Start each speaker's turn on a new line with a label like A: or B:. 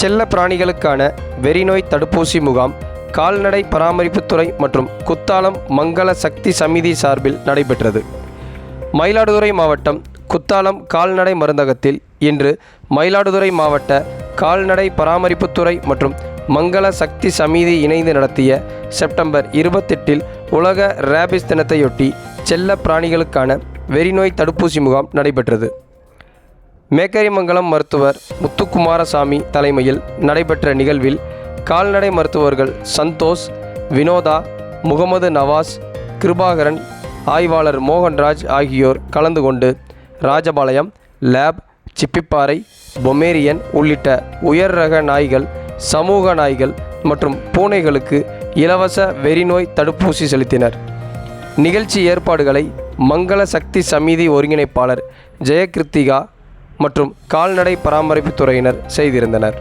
A: செல்ல பிராணிகளுக்கான வெறிநோய் தடுப்பூசி முகாம் கால்நடை பராமரிப்புத்துறை மற்றும் குத்தாலம் மங்கள சக்தி சமிதி சார்பில் நடைபெற்றது. மயிலாடுதுறை மாவட்டம் குத்தாலம் கால்நடை மருந்தகத்தில் இன்று மயிலாடுதுறை மாவட்ட கால்நடை பராமரிப்புத்துறை மற்றும் மங்கள சக்தி சமிதி இணைந்து நடத்திய செப்டம்பர் இருபத்தெட்டில் உலக ரேபிஸ் தினத்தையொட்டி செல்ல பிராணிகளுக்கான வெறிநோய் தடுப்பூசி முகாம் நடைபெற்றது. மேக்கரிமங்கலம் மருத்துவர் முத்துக்குமாரசாமி தலைமையில் நடைபெற்ற நிகழ்வில் கால்நடை மருத்துவர்கள் சந்தோஷ் வினோதா முகமது நவாஸ் கிருபாகரன் ஆய்வாளர் மோகன்ராஜ் ஆகியோர் கலந்து கொண்டு ராஜபாளையம் லேப் சிப்பிப்பாறை பொமேரியன் உள்ளிட்ட உயர் ரக நாய்கள் சமூக நாய்கள் மற்றும் பூனைகளுக்கு இலவச வெறிநோய் தடுப்பூசி செலுத்தினர். நிகழ்ச்சி ஏற்பாடுகளை மங்கள சக்தி சமிதி ஒருங்கிணைப்பாளர் ஜெயகிருத்திகா மற்றும் கால்நடை பராமரிப்பு துறையினர் செய்திருந்தனர்.